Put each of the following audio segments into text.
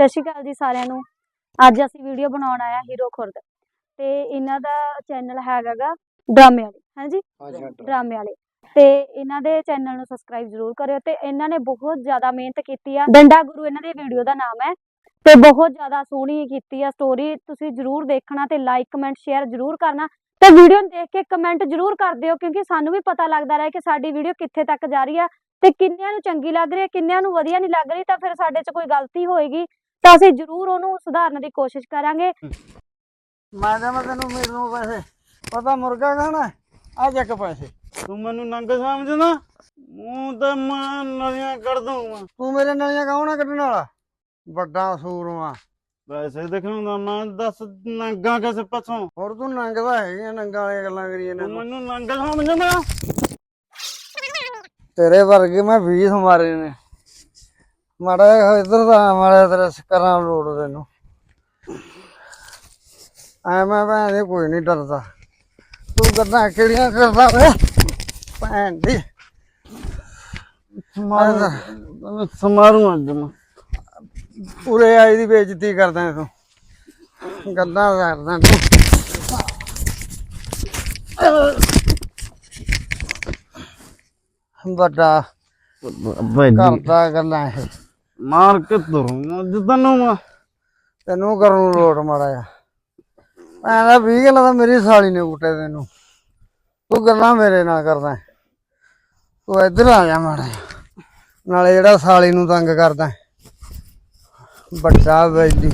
ਸਤਿ ਸ਼੍ਰੀ ਅਕਾਲ ਜੀ ਸਾਰਿਆਂ ਨੂੰ। ਅੱਜ ਅਸੀਂ ਵੀਡੀਓ ਬਣਾਉਣ ਆਇਆ ਹੀਰੋ ਖੁਰਦ ਤੇ ਇਹਨਾਂ ਦਾ ਚੈਨਲ ਹੈਗਾਗਾ ਡਰਾਮੇ ਵਾਲੇ ਹਾਂਜੀ ਡਰਾਮੇ ਵਾਲੇ। ਤੇ ਇਹਨਾਂ ਦੇ ਚੈਨਲ ਨੂੰ ਸਬਸਕ੍ਰਾਈਬ ਜ਼ਰੂਰ ਕਰਿਓ ਤੇ ਇਹਨਾਂ ਨੇ ਬਹੁਤ ਜ਼ਿਆਦਾ ਮਿਹਨਤ ਕੀਤੀ ਆ। ਡੰਡਾ ਗੁਰੂ ਇਹਨਾਂ ਦੀ ਵੀਡੀਓ ਦਾ ਨਾਮ ਹੈ ਤੇ ਬਹੁਤ ਜ਼ਿਆਦਾ ਸੋਹਣੀ ਕੀਤੀ ਆ ਸਟੋਰੀ ਤੁਸੀਂ ਜ਼ਰੂਰ ਦੇਖਣਾ ਤੇ ਲਾਈਕ ਕਮੈਂਟ ਸ਼ੇਅਰ ਜ਼ਰੂਰ ਕਰਨਾ ਤੇ ਵੀਡੀਓ ਨੂੰ ਦੇਖ ਕੇ ਕਮੈਂਟ ਜ਼ਰੂਰ ਕਰ ਦਿਓ ਕਿਉਂਕਿ ਸਾਨੂੰ ਵੀ ਪਤਾ ਲੱਗਦਾ ਰਹੇ ਕਿ ਸਾਡੀ ਵੀਡੀਓ ਕਿੱਥੇ ਤੱਕ ਜਾ ਰਹੀ ਆ ਤੇ ਕਿੰਨਿਆਂ ਨੂੰ ਚੰਗੀ ਲੱਗ ਰਹੀ ਹੈ ਕਿੰਨਿਆਂ ਨੂੰ ਵਧੀਆ ਨਹੀਂ ਲੱਗ ਰਹੀ ਤਾਂ ਫਿਰ ਸਾਡੇ 'ਚ ਕੋਈ ਗਲਤੀ ਹੋਏਗੀ। ਤਾਂ ਅਸੀਂ ਜ਼ਰੂਰ ਉਹਨੂੰ ਸੁਧਾਰਨ ਦੀ ਕੋਸ਼ਿਸ਼ ਕਰਾਂਗੇ। ਮੈਂ ਦੇਵਾਂ ਤੈਨੂੰ ਮੈਨੂੰ ਪੈਸੇ ਪਤਾ ਮੁਰਗਾ ਖਾਣਾ ਆ ਚੱਕ ਪੈਸੇ। ਤੂੰ ਮੈਨੂੰ ਨੰਗ ਸਮਝਦਾ ਮੂੰਹ ਤੇ ਮੈਂ ਨਲੀਆਂ ਕੱਢ ਦੂੰਗਾ ਤੂੰ ਮੇਰੇ ਨਾਲੀਆਂ ਕੌਣਾ ਕੱਢਣ ਵਾਲਾ? ਵੱਡਾ ਸੂਰਮਾ ਪੈਸੇ ਦਿਖਾਉਂਦਾ ਮੈਂ ਦੱਸ ਨੰਗਾ ਕਿਸ ਪਾਸੋਂ ਹੋਰ ਤੂੰ ਨੰਗਦਾ ਹੈਗੀਆਂ ਨੰਗਾਂ ਵਾਲੀਆਂ ਗੱਲਾਂ ਕਰੀ ਤੂੰ ਜਾਂਦਾ ਮੈਨੂੰ ਨੰਗ ਸਮਝਦਾ ਤੇਰੇ ਵਰਗੇ ਮੈਂ 20 ਮਾਰੇ ਨੇ। ਮਾੜਾ ਜਿਹਾ ਇੱਧਰ ਦਾ ਮਾੜਾ ਤੇਰੇ ਕਰਾਂ ਲੋੜ ਤੈਨੂੰ। ਐ ਮੈਂ ਭੈਣ ਦੀ ਕੋਈ ਨਹੀਂ ਡਰਦਾ। ਤੂੰ ਗੱਲਾਂ ਕਿਹੜੀਆਂ ਕਰਦਾ ਵੇ? ਭੈਣ ਦੀ ਮਾਰੂ ਸਮਾਰੂ ਅੱਜ ਮੈਂ ਪੂਰੇ ਆਈ ਦੀ ਬੇਇੱਜ਼ਤੀ ਕਰਦਾ ਤੂੰ। ਗੱਲਾਂ ਕਰਦਾ ਤੂੰ। ਵੱਡਾ ਕਰਦਾ ਗੱਲਾਂ ਇਹ। ਮਾਰ ਕੇ ਤੁਰੂੰਗਾ ਅੱਜ ਤੈਨੂੰ ਮੈਂ ਤੈਨੂੰ ਕਰਨ ਨੂੰ ਲੋਟ ਮਾੜਾ ਆ ਮੈਂ ਤਾਂ 20 ਗੱਲਾਂ ਤਾਂ ਮੇਰੀ ਸਾਲੀ ਨੇ ਕੁੱਟੇ ਤੈਨੂੰ ਤੂੰ ਗੱਲਾਂ ਮੇਰੇ ਨਾਲ ਕਰਦਾ ਤੂੰ ਇੱਧਰ ਆ ਜਾ ਮਾੜਾ ਜਿਹਾ। ਨਾਲੇ ਜਿਹੜਾ ਸਾਲੀ ਨੂੰ ਤੰਗ ਕਰਦਾ ਹੈ। ਵੱਡਾ ਬੈਲੀ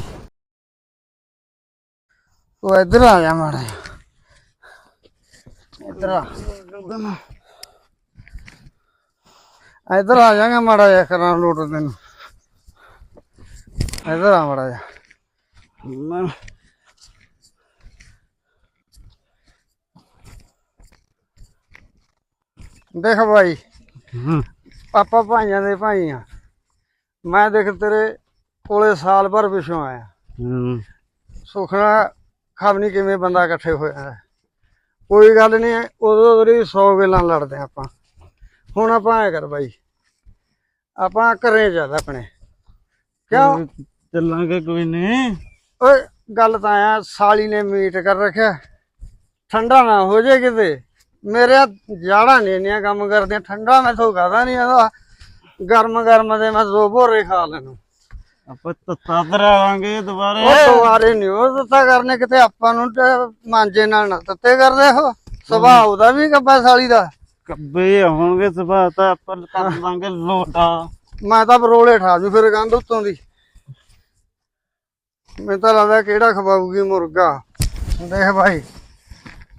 ਤੂੰ ਇੱਧਰ ਆ ਜਾ ਮਾੜਾ ਜਿਹਾ। ਇੱਧਰ ਆ ਇੱਧਰ ਆ ਜਾਗਾ ਮਾੜਾ ਜਿਹਾ ਕਰਾਂ ਲੋਟ ਤੈਨੂੰ ਇੱਧਰ ਆ ਮਾੜਾ ਜਿਹਾ। ਮੈਂ ਦੇਖ ਭਾਈ ਆਪਾਂ ਭਾਈਆਂ ਦੇ ਭਾਈ ਆ। ਮੈਂ ਦੇਖ ਤੇਰੇ ਕੋਲੇ ਸਾਲ ਭਰ ਪਿਛੋਂ ਆਇਆ। ਹੂੰ। ਸੁਖਣਾ ਖਬਨੀ ਕਿਵੇਂ ਬੰਦਾ ਇਕੱਠੇ ਹੋਇਆ। ਕੋਈ ਗੱਲ ਨਹੀਂ ਉਦੋਂ ਉਹਦੀ 100 ਗੱਲਾਂ ਲੜਦੇ ਆਪਾਂ। ਹੁਣ ਆਪਾਂ ਐ ਕਰ ਬਾਈ। ਆਪਾਂ ਘਰੇ ਚੱਲ ਆਪਣੇ। ਕਿਉਂ? ਚੱਲਾਂਗੇ ਕੋਈ ਨਹੀਂ ਓਏ ਗੱਲ ਤਾਂ ਆ ਸਾਲੀ ਨੇ ਮੀਟ ਕਰ ਰੱਖਿਆ। ਠੰਡਾ ਨਾ ਹੋ ਜੇ ਕਿਤੇ। ਮੇਰੇ ਜਾੜਾ ਨਹੀਂ ਇੰਨੀਆਂ ਕੰਮ ਕਰਦੀਆਂ ਠੰਡਾ ਮੈਂ ਤੋਂ ਕਹਦਾ ਨਹੀਂ ਇਹਦਾ ਗਰਮ ਗਰਮ ਦੇ ਮੈਂ ਦੋ ਭੋਰੇ ਖਾ ਲੈਨੂੰ ਆਪਾਂ ਤੱਤਾ ਦਰਾਵਾਂਗੇ ਦੁਬਾਰੇ। ਉਹ ਦੁਆਰੇ ਨਹੀਂ ਉਹ ਦਿੱਤਾ ਕਰਨੇ ਕਿਤੇ ਆਪਾਂ ਨੂੰ ਮਾਂਜੇ ਨਾਲ ਨਾ ਤੱਤੇ ਕਰਦੇ ਹੋ ਸੁਭਾਅ ਉਹਦਾ ਵੀ ਕੱਬਾ ਸਾਲੀ ਦਾ। ਕੱਬੇ ਹੋਣਗੇ ਸੁਭਾਅ ਤਾਂ ਆਪਾਂ ਕਰ ਲਾਂਗੇ ਲੋਟਾ। ਮੈਂ ਤਾਂ ਬਰੋਲੇ ਠਾ ਜੂ ਫਿਰ ਗੰਦ ਉੱਤੋਂ ਦੀ। ਮੈਨੂੰ ਤਾਂ ਲੱਗਦਾ ਕਿਹੜਾ ਖਵਾਊਗੀ ਮੁਰਗਾ। ਦੇਖ ਭਾਈ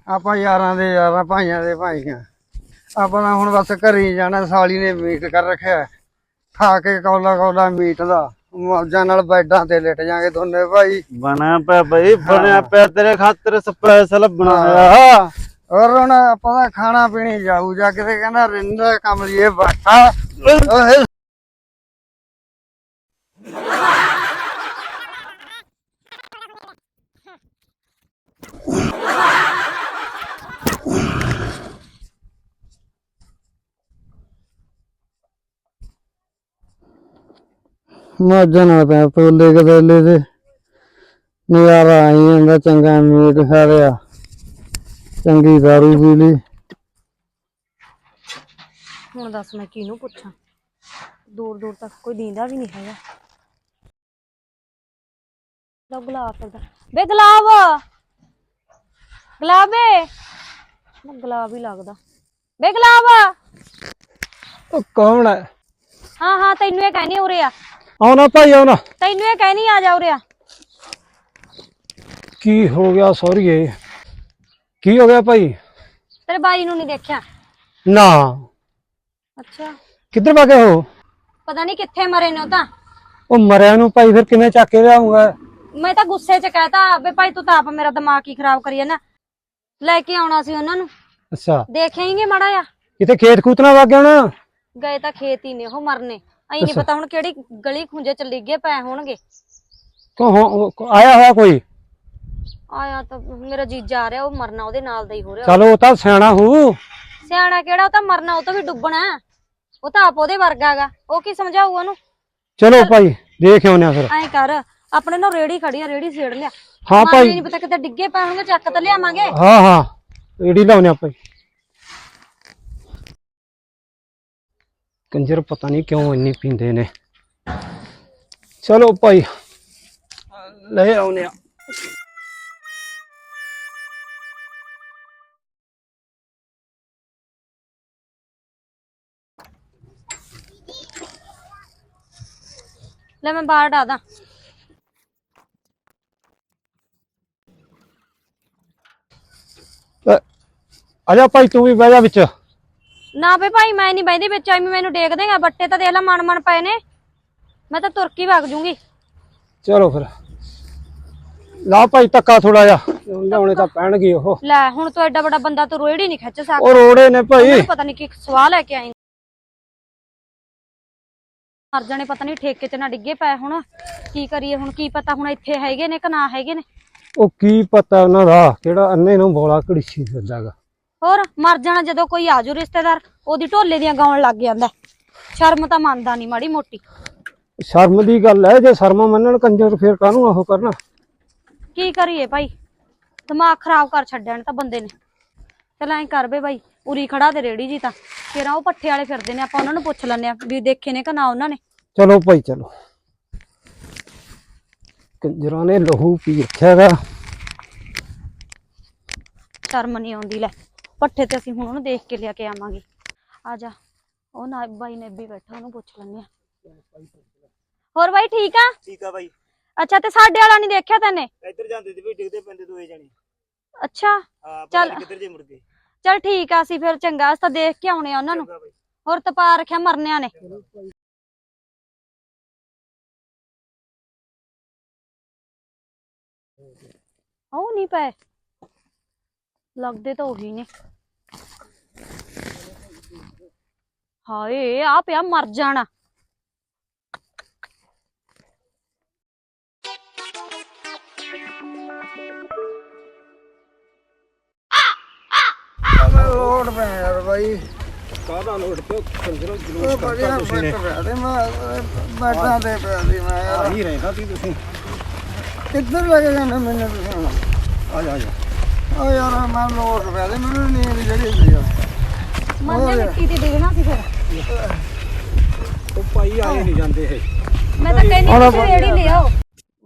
ਆਪਾਂ ਯਾਰਾਂ ਦੇ ਯਾਰਾਂ ਭਾਈਆਂ ਦੇ ਭਾਈਆਂ। ਆਪਾਂ ਤਾਂ ਹੁਣ ਬਸ ਘਰੇ ਜਾਣਾ ਸਾਲੀ ਨੇ ਮੀਟ ਕਰ ਰੱਖਿਆ। ਖਾ ਕੇ ਕੌਲਾ ਕੌਲਾ ਮੀਟ ਦਾ। ਮੌਜਾਂ ਨਾਲ ਬੈਡਾਂ ਤੇ ਲੇਟ ਜਾਾਂਗੇ ਦੋਨੇ ਭਾਈ। ਬਣਿਆ ਪਿਆ ਬਈ ਬਣਿਆ ਪਿਆ ਤੇਰੇ ਖਾਤਰ ਸਪੈਸ਼ਲ ਬਣਾਇਆ। ਔਰ ਹੁਣ ਆਪਾਂ ਦਾ ਖਾਣਾ ਪੀਣੀ ਜਾਊ ਜਾ ਕਿਤੇ ਕਹਿੰਦਾ ਰਿੰਦਾ ਕਮਲੀਏ ਬਾਟਾ। ਮੌਜਾਂ ਨਾਲ ਪਿਆ ਪੋਲੇ ਕਦੇਲੇ ਤੇ ਨਜ਼ਾਰਾ ਆਈ ਜਾਂਦਾ ਚੰਗਾ ਮੀਟ ਖਾ ਲਿਆ ਚੰਗੀ ਦਾਰੂ ਪੀ ਲਈ। ਹੁਣ ਦੱਸ ਮੈਂ ਕਿਹਨੂੰ ਪੁੱਛਾਂ? ਦੂਰ ਦੂਰ ਤੱਕ ਕੋਈ ਦੀਂਦਾ ਵੀ ਨਹੀਂ ਹੈਗਾ। ਲਓ ਗੁਲਾਬ ਫਿਰਦਾ ਬੇ ਗੁਲਾਬ! ਗੁਲਾਬੇ ਨਾ ਗੁਲਾਬ ਹੀ ਲੱਗਦਾ। ਬੇ ਗੁਲਾਬ! ਉਹ ਕੌਣ ਹੈ ਹਾਂ ਹਾਂ ਤੈਨੂੰ ਇਹ ਕਹਿਣੀ ਉਰੇ ਆ। ਆਉਣਾ ਭਾਈ ਆਉਣਾ। ਤੈਨੂੰ ਇਹ ਕਹਿਣੀ ਆ ਜਾ ਉਰੇ ਆ। ਕੀ ਹੋ ਗਿਆ ਸੌਰੀਏ? ਕੀ ਹੋ ਗਿਆ ਭਾਈ? ਤੇਰੇ ਬਾਈ ਨੂੰ ਨਹੀਂ ਦੇਖਿਆ। ਨਾ। ਅੱਛਾ। ਕਿੱਧਰ ਭਾਗੇ ਹੋ? ਪਤਾ ਨਹੀਂ ਕਿੱਥੇ ਮਰੇ ਨੇ ਉਹ ਤਾਂ। ਉਹ ਮਰਿਆ ਨੂੰ ਭਾਈ ਫਿਰ ਕਿਵੇਂ ਚੱਕ ਕੇ ਲਿਆਉਂਗਾ? ਮੈਂ ਤਾਂ ਗੁੱਸੇ 'ਚ ਕਹਿਤਾ ਬੇ ਭਾਈ ਤੂੰ ਤਾਂ ਆਪ ਮੇਰਾ ਦਿਮਾਗ ਹੀ ਖਰਾਬ ਕਰੀ ਨਾ ਲੈ ਕੇ ਆਉਣਾ ਸੀ ਉਹਨਾਂ ਨੂੰ। ਅੱਛਾ। ਦੇਖਿਆ ਹੀ ਨਹੀਂ ਮਾੜਾ ਆ ਕਿਤੇ ਖੇਤ ਖੂਤਨਾ ਵਗ ਗਿਆ ਹੋਣਾ? ਗਏ ਤਾਂ ਖੇਤ ਹੀ ਨੇ ਉਹ ਮਰਨੇ। ਐਂ ਨਹੀਂ ਪਤਾ ਹੁਣ ਕਿਹੜੀ ਗਲੀ ਖੁੰਝੇ ਚ ਲਿਗੇ ਪਏ ਹੋਣਗੇ। ਕੋ ਹੋ- ਆਇਆ ਹੋਇਆ ਕੋਈ? ਆਇਆ ਤਾਂ ਮੇਰਾ ਜੀਜਾ ਆ ਰਿਹਾ ਉਹ ਮਰਨਾ ਉਹਦੇ ਨਾਲ ਦਾ ਹੀ ਹੋ ਰਿਹਾ। ਚਲੋ ਉਹ ਤਾਂ ਸਿਆਣਾ ਹੂ। ਸਿਆਣਾ ਕਿਹੜਾ ਉਹ ਤਾਂ ਮਰਨਾ ਉਹ ਤਾਂ ਵੀ ਡੁੱਬਣਾ। ਹੈ। ਉਹ ਤਾਂ ਆਪ ਉਹਦੇ ਵਰਗਾ ਗਾ ਉਹ ਕੀ ਸਮਝਾਊ ਉਹਨੂੰ? ਚਲੋ ਭਾਈ ਦੇਖ ਆਉਂਦੇ ਆ ਫਿਰ। ਐਂ ਕਰ ਆਪਣੇ ਨਾਲ ਰੇੜੀ ਖੜੀ ਆ ਰੇੜੀ ਛੇੜ ਲਿਆ। ਹਾਂ ਭਾਈ। ਨਹੀਂ ਪਤਾ ਕਿਤੇ ਡਿੱਗੇ ਪੈਣਗੇ ਚੱਕ ਤੇ ਲਿਆਵਾਂਗੇ। ਹਾਂ ਹਾਂ ਏੜੀ ਲਾਉਨੇ ਆਪਾਂ ਕੰਜਰ ਪਤਾ ਨਹੀਂ ਕਿਉਂ ਇੰਨੀ ਪੀਂਦੇ ਨੇ। ਚਲੋ ਭਾਈ ਲੈ ਆਉਨੇ ਆ ਲੈ ਮੈਂ ਬਾਹਰ ਡਾ ਦਾਂ। ਅ, ਆ ਜਾ ਭਾਈ ਤੂੰ ਵੀ ਬਹਿ ਜਾ ਵਿੱਚ। ਨਾ ਬੇ ਭਾਈ ਮੈਂ ਨਹੀਂ ਬੈਂਦੀ ਵਿੱਚ ਐਵੇਂ ਮੈਨੂੰ ਡੇਕ ਦੇਗਾ ਬੱਟੇ ਤਾਂ ਦੇਖ ਲੈ ਮਨ ਮਨ ਪਏ ਨੇ। ਮੈਂ ਤਾਂ ਤੁਰਕੀ ਵਗ ਜੂੰਗੀ। ਚਲੋ ਫਿਰ। ਲਾ ਭਾਈ ਧੱਕਾ ਥੋੜਾ ਜਿਹਾ ਲਿਆਉਣੇ ਤਾਂ ਪੈਣਗੇ ਉਹ। ਲੈ ਹੁਣ ਤੂੰ ਐਡਾ ਵੱਡਾ ਬੰਦਾ ਤੂੰ ਰੇੜੀ ਨਹੀਂ ਖਿੱਚ ਸਕਦਾ। ਉਹ ਰੋੜੇ ਨੇ ਭਾਈ। ਮੈਨੂੰ ਪਤਾ ਨਹੀਂ ਕੀ ਸਵਾਲ ਲੈ ਕੇ ਆਈ। ਮਰ ਜਾਣੇ ਪਤਾ ਨਹੀਂ ਠੇਕੇ ਤੇ ਨਾ ਡਿੱਗੇ ਪਏ ਹੁਣ। ਕੀ ਕਰੀਏ ਹੁਣ ਕੀ ਪਤਾ ਹੁਣ ਇੱਥੇ ਹੈਗੇ ਨੇ ਕਿ ਨਾ ਹੈਗੇ ਨੇ। ਉਹ ਕੀ ਪਤਾ ਉਹਨਾਂ ਦਾ ਕਿਹੜਾ ਅੰਨੇ ਨੂੰ ਬੋਲਾ ਘੜੀਸੀ ਫਿਰਦਾਗਾ ਹੋਰ ਮਰ ਜਾਣਾ ਜਦੋਂ ਕੋਈ ਆਜੂ ਰਿਸ਼ਤੇਦਾਰ ਉਹਦੀ ਢੋਲੇ ਦੀਆਂ ਗਾਉਣ ਲੱਗ ਜਾਂਦਾ ਸ਼ਰਮ ਤਾਂ ਮੰਨਦਾ ਨਹੀਂ ਮਾੜੀ ਮੋਟੀ। ਸ਼ਰਮ ਦੀ ਗੱਲ ਹੈ ਜੇ ਸ਼ਰਮ ਮੰਨਣ ਕੰਜਰ ਫਿਰ ਕਾਹਨੂੰ ਉਹ ਕਰਨਾ? ਕੀ ਕਰੀਏ ਭਾਈ? ਦਿਮਾਗ ਖਰਾਬ ਕਰ ਛੱਡਿਆ ਨੇ ਤਾਂ ਬੰਦੇ ਨੇ। ਚਲ ਐਂ ਕਰ ਬੇ ਭਾਈ ਉਰੀ ਖੜਾ ਤੇ ਰੇੜੀ ਜੀ ਤਾਂ। ਫੇਰ ਉਹ ਪੱਠੇ ਵਾਲੇ ਫਿਰਦੇ ਨੇ ਆਪਾਂ ਉਹਨਾਂ ਨੂੰ ਪੁੱਛ ਲੈਂਦੇ ਆ ਵੀ ਦੇਖੇ ਨੇ ਕਿ ਨਾ ਉਹਨਾਂ ਨੇ। ਚਲੋ ਭਾਈ ਚਲੋ। ਕੰਜਰਾਂ ਨੇ ਲਹੂ ਪੀ ਰੱਖਿਆਗਾ ਸ਼ਰਮ ਨਹੀਂ ਆਉਂਦੀ ਲੈ। ਪੱਠੇ ਤੇ ਅਸੀਂ ਹੁਣ ਉਹਨੂੰ ਦੇਖ ਕੇ ਲਿਆ ਕੇ ਆਵਾਂਗੇ। ਆ ਜਾ ਉਹ ਨਾ ਬਾਈ ਨੇ ਵੀ ਬੈਠਾ ਉਹਨੂੰ ਪੁੱਛ ਲੈਂਦੇ ਆ। ਹੋਰ ਬਾਈ ਠੀਕ ਆ? ਠੀਕ ਆ ਬਾਈ। ਅੱਛਾ ਤੇ ਸਾਡੇ ਵਾਲਾ ਨਹੀਂ ਦੇਖਿਆ ਤੈਨੇ? ਇੱਧਰ ਜਾਂਦੇ ਤੇ ਵੀ ਡਿੱਗਦੇ ਪੈਂਦੇ ਦੋਏ ਜਣੇ। ਅੱਛਾ ਹਾਂ ਚੱਲ। ਪਤਾ ਨੀ ਕਿੱਧਰ ਜੇ ਮੁੜ ਗਏ। ਚਲ ਠੀਕ ਆ ਅਸੀਂ ਫਿਰ ਚੰਗਾ ਅਸੀਂ ਤਾਂ ਦੇਖ ਕੇ ਆਉਣੇ ਆ ਉਹਨਾਂ ਨੂੰ। ਚੰਗਾ ਬਾਈ। ਹੋਰ ਤਪਾ ਰੱਖਿਆ ਮਰਨਿਆਂ ਨੇ। ਉਹ ਨਹੀਂ ਪਏ। ਲੱਗਦੇ ਤਾਂ ਉਹੀ ਨੇ। ਹਾਏ ਆ ਪਿਆ ਮਰ ਜਾਣਾ। ਲੋੜ ਪੈ ਯਾਰ ਬਾਈ? ਕਾਹਦਾ ਲੋੜ ਤੇ ਕੰਜਰੋਂ ਉਹ ਬੜੀਆ ਬੈਠ ਪਿਆ ਤੇ ਮੈਂ ਬੈਠਾ ਤੇ ਪਿਆ ਸੀ ਮੈਂ ਯਾਰ। ਹੀ ਰਹਿੰਦਾ ਸੀ ਤੁਸੀਂ? ਕਿੱਧਰ ਲੈ ਕੇ ਜਾਂਦੇ ਮੈਨੂੰ ਤੁਸੀਂ ਆ ਜਾ ਆ ਜਾ। ਓ ਯਾਰ ਮੈਂ ਲੋੜ ਪਿਆ ਤੇ ਮੈਨੂੰ ਨੀਂਦ ਜਿਹੜੀ ਸੀ ਯਾਰ ਮਰਨੇ ਮਿੱਟੀ ਤੇ ਡਿੱਗਣਾ ਸੀ ਫਿਰ। ਉਹ ਭਾਈ ਆਏ ਨਹੀਂ ਜਾਂਦੇ ਇਹ। ਮੈਂ ਤਾਂ ਕਹਿੰਦੀ ਤੁਸੀਂ ਰੇੜੀ ਲਿਆਓ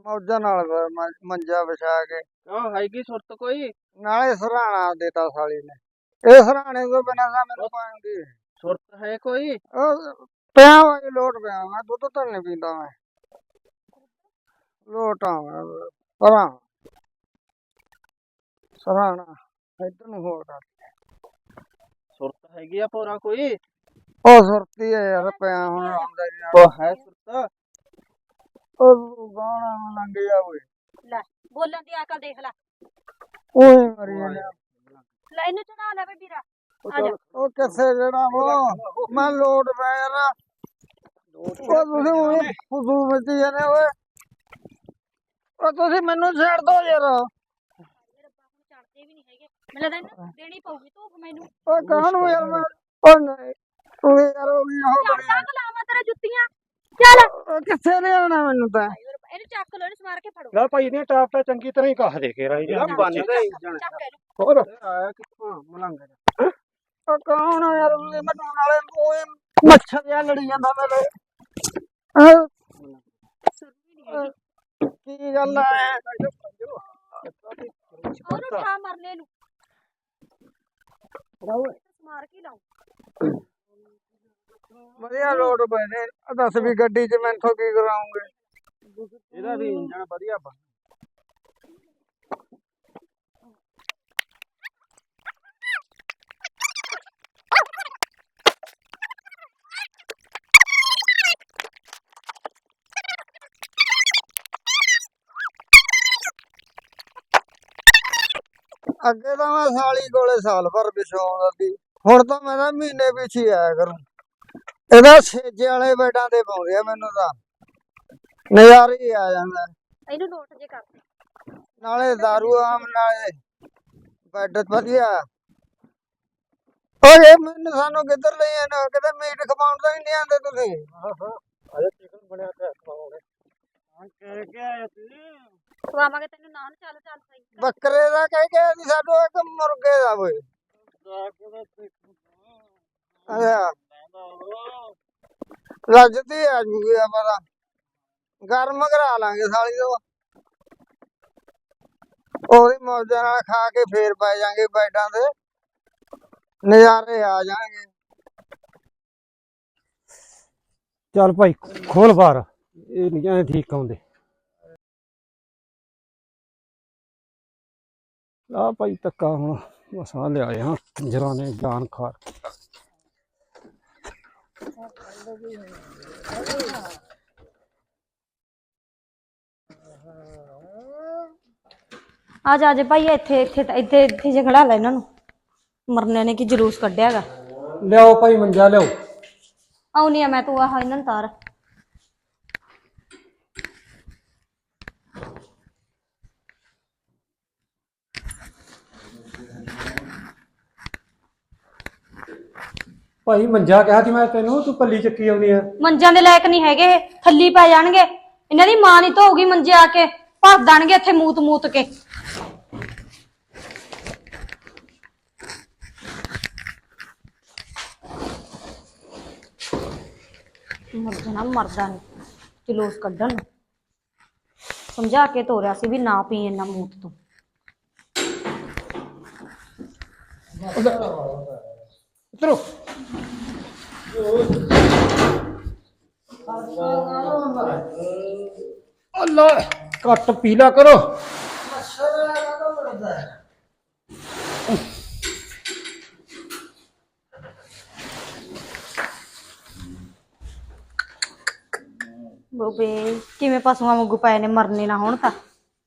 ਮੌਜਾਂ ਨਾਲ ਫਿਰ ਮੈਂ ਮੰਜਾ ਵਿਛਾ ਕੇ। ਕਿਉਂ ਹੈਗੀ ਸੁਰਤ ਕੋਈ? ਨਾਲੇ ਸਰਾਣਾ ਦੇਤਾ ਸਾਲੀ ਨੇ। ਇਹ ਸਰਾਣੇ ਤੋਂ ਬਿਨਾਂ ਮੈਨੂੰ ਪਾਉਂਦੀ ਸੁਰਤ ਹੈ ਕੋਈ? ਉਹ ਪਿਆ ਵਾ ਜੀ, ਲੋਟ ਪਿਆ ਮੈਂ ਦੁੱਧ ਤਾਂ ਨਹੀਂ ਪੀਂਦਾ ਮੈਂ। ਲੋਟਾਂ ਸਰਾਂ ਸਰਾਣਾ ਇੱਧਰ ਨੂੰ ਹੋਰ ਕਰ ਸੁਰਤ ਹੈਗੀ ਆ ਪੋਰਾ ਕੋਈ? ਉਹ ਸੁਰਤੀ ਹੈ ਯਾਰ ਪਿਆ ਹੁਣ ਆਉਂਦਾ ਜੀ ਨਾਲ। ਉਹ ਹੈ ਸੁਰਤ? ਉਹ ਗਾਣਾ ਲੰਘ ਜਾ ਓਏ। ਲੈ ਬੋਲਣ ਦੀ ਅਕਲ ਦੇਖ ਲੈ। ਓਏ ਮਰੀ। ਲੈ ਇਹਨੂੰ ਚੜਾ ਲੈ ਵੇ ਵੀਰਾ। ਉਹ ਕਿੱਥੇ ਜਿਹੜਾ ਉਹ ਮੈਂ ਲੋਟ ਪਿਆ ਯਾਰ ਉਹ ਤੁਸੀਂ ਉਹੀ ਫੁੱਦੂ ਵਿੱਚ ਜਾਂਦੇ ਓਏ। ਉਹ ਤੁਸੀਂ ਮੈਨੂੰ ਛੱਡ ਦੋ ਯਾਰ। ਮੈਨੂੰ ਲੱਗਦਾ ਇਹਨੂੰ ਦੇਣੀ ਪਊਗੀ ਧੂਪ ਮੈਨੂੰ ਓਏ ਕਾਹਨੂੰ ਯਾਰ ਮੈਂ ਉਹ ਨਹੀਂ ਤੂੰ ਯਾਰ ਉਹ ਵੀ ਉਹ ਬੜੀ ਚੱਕ ਲਾਵਾਂ ਤੇਰੇ ਜੁੱਤੀਆਂ ਚੱਲ ਉਹ ਕਿੱਥੇ ਲਿਆਉਣਾ ਮੈਨੂੰ ਤਾਂ ਇਹਨੂੰ ਚੱਕ ਲੋ ਇਹਨੂੰ ਸਮਾਰ ਕੇ ਫੜੋ ਲੈ ਭਾਈ ਨੇ ਟਾਪ ਤਾਂ ਚੰਗੀ ਤਰ੍ਹਾਂ ਹੀ ਕਹ ਦੇ ਕੇ ਰਾਈ ਇਹਦਾ ਬੰਨ ਦੇ ਜਾਣਾ ਚੱਕ ਇਹਨੂੰ ਹੋਰ ਆਇਆ ਕਿੱਥੋਂ ਮਲੰਗ ਉਹ ਕੌਣ ਆ ਯਾਰ ਉਹ ਮੈਨੂੰ ਨਾਲੇ ਓਏ ਮੱਛਰ ਜਿਹਾ ਲੜੀ ਜਾਂਦਾ ਮੇਰੇ ਅਹ, ਕੀ ਗੱਲ ਹੈ ਉਹਨੂੰ ਠਾ ਮਰਨੇ ਨੂੰ ਸਮਾਰ ਕੇ ਲਾਓ। ਵਧੀਆ ਲੋਡ ਪਏ ਨੇ। ਦੱਸ ਵੀ ਗੱਡੀ 'ਚ ਮੈਂਥੋਂ ਕੀ ਕਰਾਉਂਗੇ? ਇਹਦਾ ਵੀ ਇੰਜਣ ਵਧੀਆ ਬਣ ਅੱਗੇ ਤਾਂ ਮੈਂ ਸਾਲੀ ਕੋਲੇ ਸਾਲ ਭਰ ਵਿਛਾਉਂਦਾ ਸੀ ਹੁਣ ਤਾਂ ਮੈਂ ਤਾਂ ਮਹੀਨੇ ਪਿੱਛੇ ਹੀ ਆਇਆ ਕਰੂੰ ਇਹਦਾ ਸੇਜੇ ਵਾਲੇ ਬੈਡਾਂ ਤੇ ਪਾਉਂਦੇ ਆ ਮੈਨੂੰ ਤਾਂ ਨਜ਼ਾਰੇ ਹੀ ਆ ਜਾਂਦਾ ਇਹਨੂੰ ਨੋਟ ਜੇ ਕਰ ਨਾਲੇ दारू ਆਮ ਨਾਲੇ ਬੈੱਡ ਵਧੀਆ ਓਏ ਮੈਨੂੰ ਸਾਨੂੰ ਕਿੱਧਰ ਲਈ ਨਾ ਕਿਤੇ ਮੀਟ ਖਵਾਉਣ ਤਾਂ ਹੀ ਨਹੀਂ ਆਂਦੇ ਤੁਸੀਂ ਅਜੇ ਚਿਕਨ ਬਣਿਆ ਤੇ ਖਵਾਉਣੇ ਕੇ ਆਇਆ ਸੀ ਖਵਾਵਾਂਗੇ ਤੈਨੂੰ ਨਾਨ ਚੱਲ ਚੱਲ ਸਹੀ ਬੱਕਰੇ ਦਾ ਕਹਿ ਕੇ ਨਹੀਂ ਸਾਡੇ ਇੱਕ ਮੁਰਗੇ ਦਾ ਓਏ ਡਾਕ ਦਾ ਦੇਖੂ ਅੱਛਾ। ਲੈਂਦਾ ਉਹ ਲੱਜਦੀ ਆ ਜੂਗੀ ਆ ਪਤਾ ਗਰਮ ਕਰਾ ਲਾਂਗੇ ਸਾਲੀ ਤੋਂ। ਉਹਦੀ ਮੌਜਾਂ ਨਾਲ ਖਾ ਕੇ ਫੇਰ ਪੈ ਜਾਾਂਗੇ ਬੈਡਾਂ ਤੇ। ਨਜ਼ਾਰੇ ਆ ਜਾਣਗੇ। ਚੱਲ ਭਾਈ ਖੋਲ ਬਾਹਰ। ਇਹ ਨਹੀਂ ਐ ਠੀਕ ਆਉਂਦੇ। ਆ ਭਾਈ ਤੱਕਾ ਹੁਣ ਮਸਾਂ ਲਿਆਏ ਹਾਂ ਕੰਜਰਾਂ ਨੇ ਜਾਨ ਖਾਰ ਆ ਜਾ ਜੇ ਭਾਈ ਇੱਥੇ ਇੱਥੇ ਇੱਥੇ ਇੱਥੇ ਜੇ ਖੜਾ ਲੈ ਇਹਨਾਂ ਨੂੰ। ਮਰਨੇ ਨੇ ਕੀ ਜਲੂਸ ਕੱਢਿਆਗਾ ਲਿਆਓ ਭਾਈ ਮੰਜਾ ਲਿਆਓ। ਆਉਣੀ ਆ ਮੈਂ ਤੂੰ ਆਹ ਇਹਨਾਂ ਨੂੰ ਤਾਰ। ਭਾਈ ਮੰਜਾ ਕਿਹਾ ਸੀ ਮੈਂ ਤੈਨੂੰ ਤੂੰ ਪੱਲੀ ਚੱਕੀ ਆਉਣੀ ਆ। ਮੰਜਾਂ ਦੇ ਲਾਇਕ ਨਹੀਂ ਹੈਗੇ ਇਹ, ਥੱਲੀ ਪੈ ਜਾਣਗੇ। ਇਹਨਾਂ ਦੀ ਮਾਂ ਨਹੀਂ ਧੋਊਗੀ ਮੰਜੇ ਆ ਕੇ ਭਰ ਦੇਣਗੇ ਇੱਥੇ ਮੂਤ ਮੂਤ ਕੇ। ਮਰ ਜਾਣਾ ਮਰਦਾ ਨਹੀਂ। ਜਲੂਸ ਕੱਢਣ। ਨੂੰ। ਸਮਝਾ ਕੇ ਤੋਰਿਆ ਸੀ ਵੀ ਨਾ ਪੀ ਇੰਨਾ ਮੂਤ ਤੋਂ। ਉਤਰੋ ਅੱਲਾ, ਘੱਟ ਪੀਲਾ ਕਰੋ। ਬੋਬੇ, ਕਿਵੇਂ ਪਸ਼ੂਆਂ ਵਾਂਗੂ ਪਏ ਨੇ, ਮਰਨੇ ਨਾ ਹੋਣ ਤਾਂ।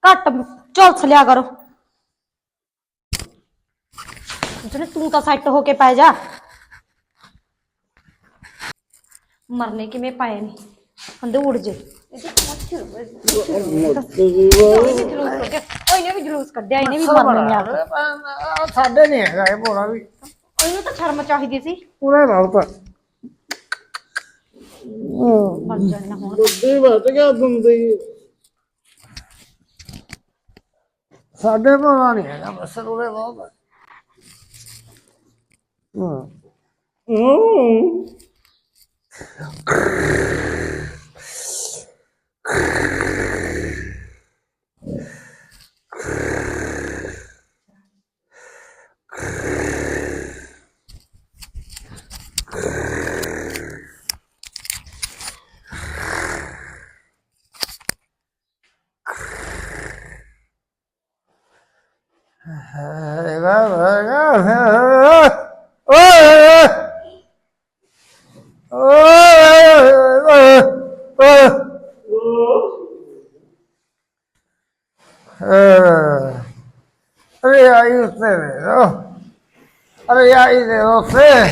ਘੱਟ ਝੁਲਸ ਲਿਆ ਕਰੋ। ਜਿਹੜੇ ਤੂੰ ਤਾਂ ਸੈੱਟ ਹੋ ਕੇ ਪੈ ਜਾ। ਮਰਨੇ ਕਿਵੇਂ ਪਏ ਨੇ? ਕੰਦੇ ਉੜ ਜੇ। ਇਹਨੇ ਵੀ ਜਲੂਸ ਕੱਢਿਆ ਇਹਨੇ ਵੀ ਮਰਨੇ ਨੇ ਆ ਸਾਡੇ ਨਹੀਂ ਹੈਗਾ ਇਹ ਭੋਰਾ ਵੀ। ਇਹਨੂੰ ਤਾਂ ਸ਼ਰਮ ਚਾਹੀਦੀ ਸੀ। ਪੂਰੇ ਨਾਲ ਤਾਂ ਮਰ ਜਾਣੇ ਨਾ ਹੋਣ। ਦੁੱਧੀ ਵੱਧ ਗਿਆ ਦੁੰਦੀ ਸਾਡੇ ਭੋਰਾ ਨਹੀਂ ਹੈਗਾ ਬਸ ਉਹਦੇ ਬਹੁਤ। ਹਾਂ ਹੂੰ। grrr. ya y de 12.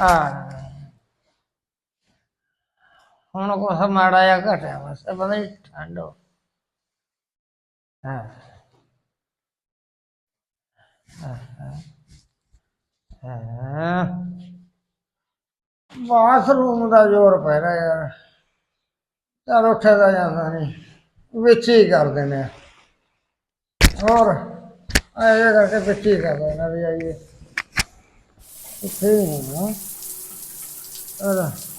ਆ ah. ਹੁਣ ਕੁਛ ਮਾੜਾ ਜਿਹਾ ਘਟਿਆ ਬਸ ਪਤਾ ਨਹੀਂ ਠੰਡ ਹੋ। ਹਾਂ। ਹਾਂ। ਵਾਸ਼ਰੂਮ ਦਾ ਜ਼ੋਰ ਪੈ ਰਿਹਾ ਯਾਰ। ਚਲ ਉੱਠੇ ਦਾ ਜਾਂਦਾ ਨਹੀਂ ਵਿੱਚ ਹੀ ਕਰ ਦਿੰਦੇ ਆ। ਹੋਰ? ਆਏ ਕਰਕੇ ਵਿੱਚ ਹੀ ਕਰ ਦੇਣਾ ਵੀ ਆਈਏ? ਇੱਥੇ ਹੀ ਹੋਣਾ। ਅਰੇ